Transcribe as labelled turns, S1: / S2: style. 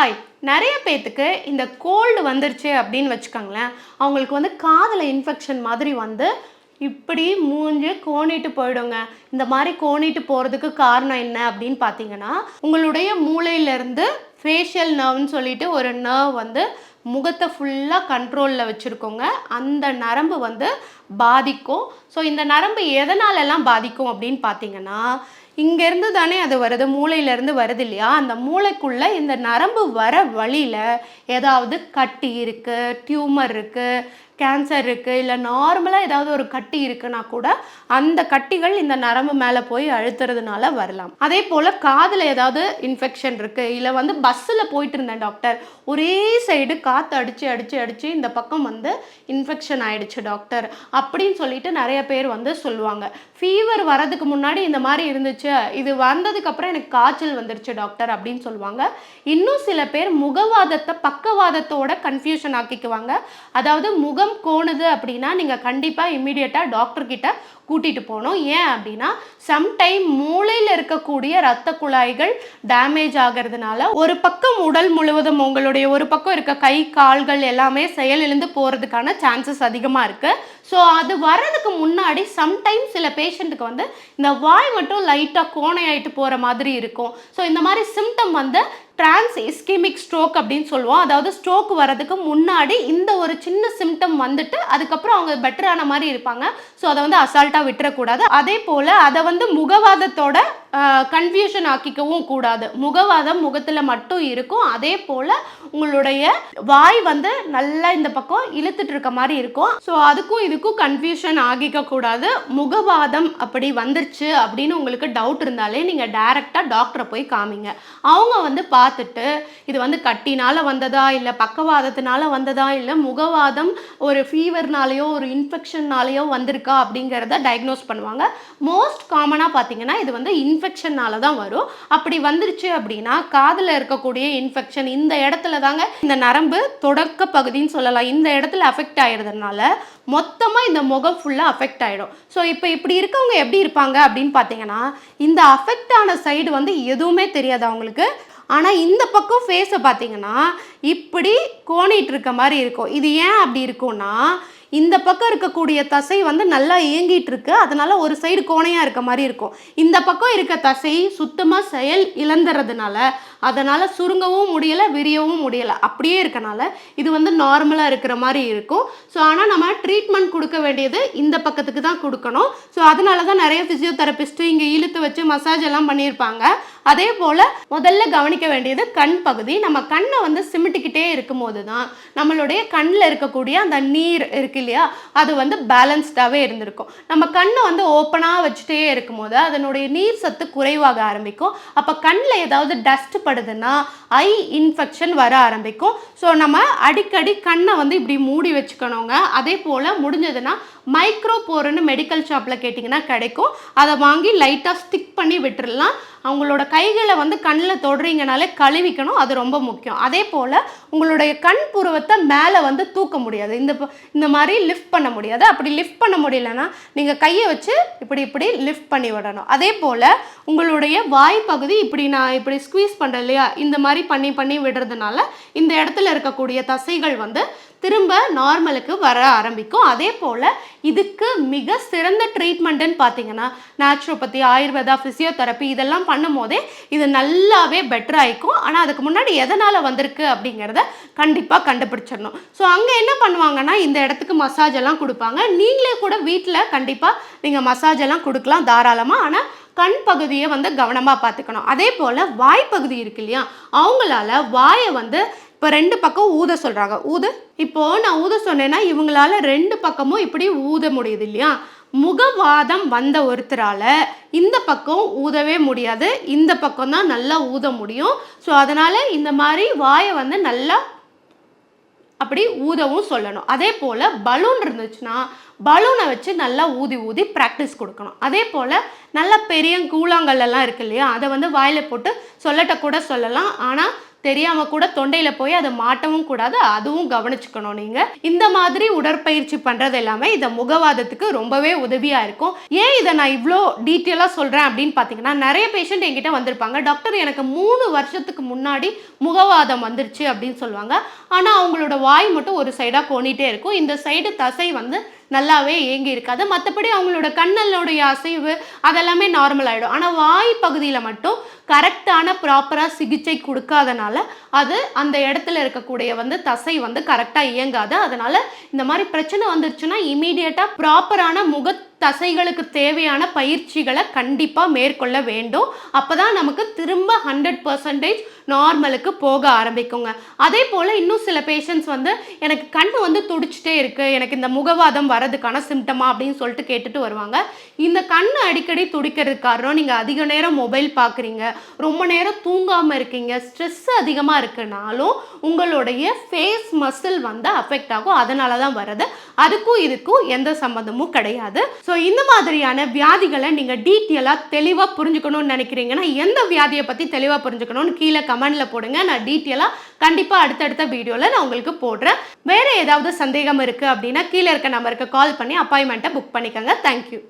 S1: Hi நிறைய பேத்துக்கு இந்த கோல்டு வந்துருச்சு அப்படின்னு வச்சுக்கோங்களேன் அவங்களுக்கு வந்து காதில் இன்ஃபெக்ஷன் மாதிரி வந்து இப்படி மூஞ்சி கோணிட்டு போயிடுங்க. இந்த மாதிரி கோணிட்டு போகிறதுக்கு காரணம் என்ன அப்படின்னு பார்த்தீங்கன்னா உங்களுடைய மூளையிலேருந்து ஃபேஷியல் நர்வ்னு சொல்லிட்டு ஒரு நர்வ் வந்து முகத்தை ஃபுல்லாக கண்ட்ரோலில் வச்சுருக்கோங்க. அந்த நரம்பு வந்து பாதிக்கும். ஸோ இந்த நரம்பு எதனாலெல்லாம் பாதிக்கும் அப்படின்னு பார்த்தீங்கன்னா இங்கேருந்து தானே அது வருது மூளையிலேருந்து வருது இல்லையா? அந்த மூளைக்குள்ளே இந்த நரம்பு வர வழியில் ஏதாவது கட்டி இருக்குது டியூமர் இருக்குது கேன்சர் இருக்குது இல்லை நார்மலாக ஏதாவது ஒரு கட்டி இருக்குன்னா கூட அந்த கட்டிகள் இந்த நரம்பு மேலே போய் அழுத்துறதுனால வரலாம். அதே போல் காதில் ஏதாவது இன்ஃபெக்ஷன் இருக்குது இல்லை வந்து பஸ்ஸில் போயிட்டு இருந்தேன் டாக்டர் ஒரே சைடு காற்று அடித்து அடித்து அடித்து இந்த பக்கம் வந்து இன்ஃபெக்ஷன் ஆயிடுச்சு டாக்டர் அப்படின்னு சொல்லிட்டு நிறைய பேர் வந்து சொல்லுவாங்க. ஃபீவர் வரதுக்கு முன்னாடி இந்த மாதிரி இருந்துச்சு இது வந்ததுக்கப்புறம் எனக்கு காய்ச்சல் வந்துருச்சு டாக்டர் அப்படின்னு சொல்லுவாங்க. இன்னும் சில பேர் முகவாதத்தை பக்கவாதத்தோட கன்ஃபியூஷன் ஆக்கிக்குவாங்க. அதாவது முகம் கோணுது அப்படின்னா நீங்கள் கண்டிப்பாக இம்மிடியட்டாக டாக்டர் கிட்ட கூட்டிகிட்டு போகணும் ஏன் அப்படின்னா சம்டைம் மூளையில் இருக்கக்கூடிய ரத்த குழாய்கள் டேமேஜ் ஆகிறதுனால ஒரு பக்கம் உடல் முழுவதும் உங்களுடைய ஒரு பக்கம் இருக்க கை கால்கள் எல்லாமே செயலிழந்து போகிறதுக்கான சான்சஸ் அதிகமாக இருக்குது ஸோ அது வர்றதுக்கு முன்னாடி சம்டைம் சில பேஷண்ட்டுக்கு வந்து இந்த வாய் மட்டும் லைட்டாக கோணையாயிட்டு போகிற மாதிரி இருக்கும். ஸோ இந்த மாதிரி சிம்டம் வந்து டிரான்ஸ் இஸ்கிமிக் ஸ்ட்ரோக் அப்படின்னு சொல்லுவோம். அதாவது ஸ்ட்ரோக் வரதுக்கு முன்னாடி இந்த ஒரு சின்ன சிம்டம் வந்துட்டு அதுக்கப்புறம் அவங்க பெட்டரான மாதிரி இருப்பாங்க. ஸோ அதை வந்து அசால்ட்டாக விட்டுறக்கூடாது. அதே போல் அதை வந்து முகவாதத்தோட கன்ஃபியூஷன் ஆக்கிக்கவும் கூடாது. முகவாதம் முகத்தில் மட்டும் இருக்கும். அதே போல் உங்களுடைய வாய் வந்து நல்லா இந்த பக்கம் இழுத்துட்டு இருக்க மாதிரி இருக்கும். ஸோ அதுக்கும் இதுக்கும் கன்ஃபியூஷன் ஆகிக்க கூடாது. முகவாதம் அப்படி வந்துருச்சு அப்படின்னு உங்களுக்கு டவுட் இருந்தாலே நீங்கள் டைரெக்டாக டாக்டரை போய் காமிங்க. அவங்க வந்து பார்த்துட்டு இது வந்து கட்டினால வந்ததா இல்லை பக்கவாதத்தினால வந்ததா இல்லை முகவாதம் ஒரு ஃபீவர்னாலேயோ ஒரு இன்ஃபெக்ஷன்னாலேயோ வந்திருக்கா அப்படிங்கிறத டயக்னோஸ் பண்ணுவாங்க. மோஸ்ட் காமனாக பார்த்தீங்கன்னா இது வந்து இன் இன்ஃபெக்ஷனால தான் வரும். அப்படி வந்துருச்சு அப்படின்னா காதில் இருக்கக்கூடிய இன்ஃபெக்ஷன் இந்த இடத்துல தாங்க இந்த நரம்பு தொடக்க பகுதின்னு சொல்லலாம். இந்த இடத்துல அஃபெக்ட் ஆயிடுறதுனால மொத்தமாக இந்த முகம் ஃபுல்லாக அஃபெக்ட் ஆகிடும் ஸோ இப்போ இப்படி இருக்கவங்க எப்படி இருப்பாங்க அப்படின்னு பார்த்தீங்கன்னா இந்த அஃபெக்ட் ஆன சைடு வந்து எதுவுமே தெரியாது அவங்களுக்கு. ஆனால் இந்த பக்கம் ஃபேஸை பார்த்தீங்கன்னா இப்படி கோணிட்டு இருக்க மாதிரி இருக்கும். இது ஏன் அப்படி இருக்கும்னா இந்த பக்கம் இருக்கக்கூடிய தசை வந்து நல்லா இயங்கிட்டு இருக்கு அதனால ஒரு சைடு கோணையாக இருக்க மாதிரி இருக்கும். இந்த பக்கம் இருக்க தசை சுத்தமாக செயல் இழந்துறதுனால அதனால் சுருங்கவும் முடியலை விரியவும் முடியலை. அப்படியே இருக்கனால இது வந்து நார்மலாக இருக்கிற மாதிரி இருக்கும். ஸோ ஆனால் நம்ம ட்ரீட்மெண்ட் கொடுக்க வேண்டியது இந்த பக்கத்துக்கு தான் கொடுக்கணும். ஸோ அதனால தான் நிறைய ஃபிசியோதெரபிஸ்ட்டு இங்கே இழுத்து வச்சு மசாஜ் எல்லாம் பண்ணியிருப்பாங்க. அதே போல் முதல்ல கவனிக்க வேண்டியது கண் பகுதி. நம்ம கண்ணை வந்து சிமிட்டிக்கிட்டே இருக்கும்போது தான் நம்மளுடைய கண்ணில் இருக்கக்கூடிய அந்த நீர் இருக்கு இல்லையா அது வந்து பேலன்ஸ்டாகவே இருந்திருக்கும். நம்ம கண்ணை வந்து ஓப்பனாக வச்சுட்டே இருக்கும்போது அதனுடைய நீர் சத்து குறைவாக ஆரம்பிக்கும். அப்போ கண்ணில் ஏதாவது டஸ்ட் படுதுன்னா ஐ இன்ஃபெக்ஷன் வர ஆரம்பிக்கும். ஸோ நம்ம அடிக்கடி கண்ணை வந்து இப்படி மூடி வச்சுக்கணுங்க. அதே போல் முடிஞ்சதுன்னா மைக்ரோ போருன்னு மெடிக்கல் ஷாப்பில் கேட்டிங்கன்னா கிடைக்கும். அதை வாங்கி லைட்டாக ஸ்டிக் பண்ணி விட்டுறலாம். அவங்களோட கைகளை வந்து கண்ணில் தொடுறீங்கனாலே கழுவிக்கணும் அது ரொம்ப முக்கியம். அதே போல் உங்களுடைய கண் புருவத்தை மேலே வந்து தூக்க முடியாது. இந்த இந்த மாதிரி லிஃப்ட் பண்ண முடியாது. அப்படி லிஃப்ட் பண்ண முடியலன்னா நீங்கள் கையை வச்சு இப்படி இப்படி லிஃப்ட் பண்ணி விடணும். அதே போல் உங்களுடைய வாய் பகுதி இப்படி நான் இப்படி ஸ்குவீஸ் பண்ணுறேன் இல்லையா? இந்த மாதிரி பண்ணி பண்ணி விடுறதுனால இந்த இடத்துல இருக்கக்கூடிய தசைகள் வந்து திரும்ப நார்மலுக்கு வர ஆரம்பிக்கும். அதே போல் இதுக்கு மிக சிறந்த ட்ரீட்மெண்ட்டுன்னு பார்த்தீங்கன்னா நேச்சுரோபதி ஆயுர்வேதா ஃபிசியோதெரப்பி இதெல்லாம் பண்ணும் போதே இது நல்லாவே பெட்டர் ஆகிக்கும் ஆனால் அதுக்கு முன்னாடி எதனால் வந்திருக்கு அப்படிங்கிறத கண்டிப்பாக கண்டுபிடிச்சிடணும். ஸோ அங்கே என்ன பண்ணுவாங்கன்னா இந்த இடத்துக்கு மசாஜ் எல்லாம் கொடுப்பாங்க. நீங்களே கூட வீட்டில் கண்டிப்பாக நீங்கள் மசாஜ் எல்லாம் கொடுக்கலாம் தாராளமாக ஆனால் கண் பகுதியை வந்து கவனமாக பார்த்துக்கணும். அதே போல் வாய்ப்பகுதி இருக்கு இல்லையா அவங்களால வாயை வந்து இப்போ ரெண்டு பக்கம் ஊத சொல்கிறாங்க ஊத இப்போது நான் ஊத சொன்னேன்னா இவங்களால ரெண்டு பக்கமும் இப்படி ஊத முடியுது இல்லையா? முகவாதம் வந்த ஒருத்தரால் இந்த பக்கம் ஊதவே முடியாது. இந்த பக்கம் தான் நல்லா ஊத முடியும். ஸோ அதனால் இந்த மாதிரி வாயை வந்து நல்லா அப்படி ஊதவும் சொல்லணும். அதே போல் பலூன் இருந்துச்சுன்னா பலூனை வச்சு நல்லா ஊதி ஊதி ப்ராக்டிஸ் கொடுக்கணும். அதே போல் நல்ல பெரிய கூழாங்கல்லாம் இருக்கு இல்லையா? அதை வந்து வாயில் போட்டு சொல்லட்ட கூட சொல்லலாம். ஆனால் தெரியாம கூட தொண்டையில போய் அதை மாட்டவும் கூடாது அதுவும் கவனிச்சுக்கணும் நீங்க. இந்த மாதிரி உடற்பயிற்சி பண்றது எல்லாமே இந்த முகவாதத்துக்கு ரொம்பவே உதவியா இருக்கும். ஏன் இதை நான் இவ்வளோ டீட்டெயிலாக சொல்றேன் அப்படின்னு பார்த்தீங்கன்னா நிறைய பேஷண்ட் என்கிட்ட வந்திருப்பாங்க. டாக்டர் எனக்கு மூணு வருஷத்துக்கு முன்னாடி முகவாதம் வந்துருச்சு அப்படின்னு சொல்லுவாங்க. ஆனால் அவங்களோட வாய் மட்டும் ஒரு சைடாக கோணிட்டே இருக்கும். இந்த சைடு தசை வந்து நல்லாவே ஏங்கி இருக்காது. மற்றபடி அவங்களோட கண்ணலுடைய அசைவு அதெல்லாமே நார்மல் ஆகிடும் ஆனால் வாய் பகுதியில் மட்டும் கரெக்டான ப்ராப்பராக சிகிச்சை கொடுக்காதனால அது அந்த இடத்துல இருக்கக்கூடிய வந்து தசை வந்து கரெக்டாக இயங்காது. அதனால் இந்த மாதிரி பிரச்சனை வந்துருச்சுன்னா இமீடியட்டாக ப்ராப்பரான முகத் தசைகளுக்கு தேவையான பயிற்சிகளை கண்டிப்பாக மேற்கொள்ள வேண்டும். அப்போ தான் நமக்கு திரும்ப ஹண்ட்ரட் பர்சன்டேஜ் நார்மலுக்கு போக ஆரம்பிக்குங்க. அதே போல் இன்னும் சில பேஷண்ட்ஸ் வந்து எனக்கு கண் வந்து துடிச்சிட்டே இருக்குது எனக்கு இந்த முகவாதம் வரதுக்கான சிம்டமா அப்படின்னு சொல்லிட்டு கேட்டுட்டு வருவாங்க. இந்த கண் அடிக்கடி துடிக்கிறதுக்கு காரணம் நீங்கள் அதிக நேரம் மொபைல் பார்க்குறீங்க ரொம்ப நேரம் தூங்காமல் இருக்கீங்க ஸ்ட்ரெஸ் அதிகமாக இருக்குனாலும் உங்களுடைய ஃபேஸ் மசில் வந்து அஃபெக்ட் ஆகும். அதனால தான் வருது அதுக்கும் இதுக்கும் எந்த சம்மந்தமும் கிடையாது. ஸோ இந்த மாதிரியான வியாதிகளை நீங்கள் டீட்டெயிலாக தெளிவாக புரிஞ்சுக்கணும்னு நினைக்கிறீங்கன்னா எந்த வியாதியை பற்றி தெளிவாக புரிஞ்சுக்கணும்னு கீழே கமெண்டில் போடுங்க. நான் டீட்டெயிலாக கண்டிப்பாக அடுத்தடுத்த வீடியோவில் நான் உங்களுக்கு போடுறேன். வேறு ஏதாவது சந்தேகம் இருக்குது அப்படின்னா கீழே இருக்க நம்பருக்கு கால் பண்ணி அப்பாயின்மெண்ட்டை புக் பண்ணிக்கோங்க. தேங்க்யூ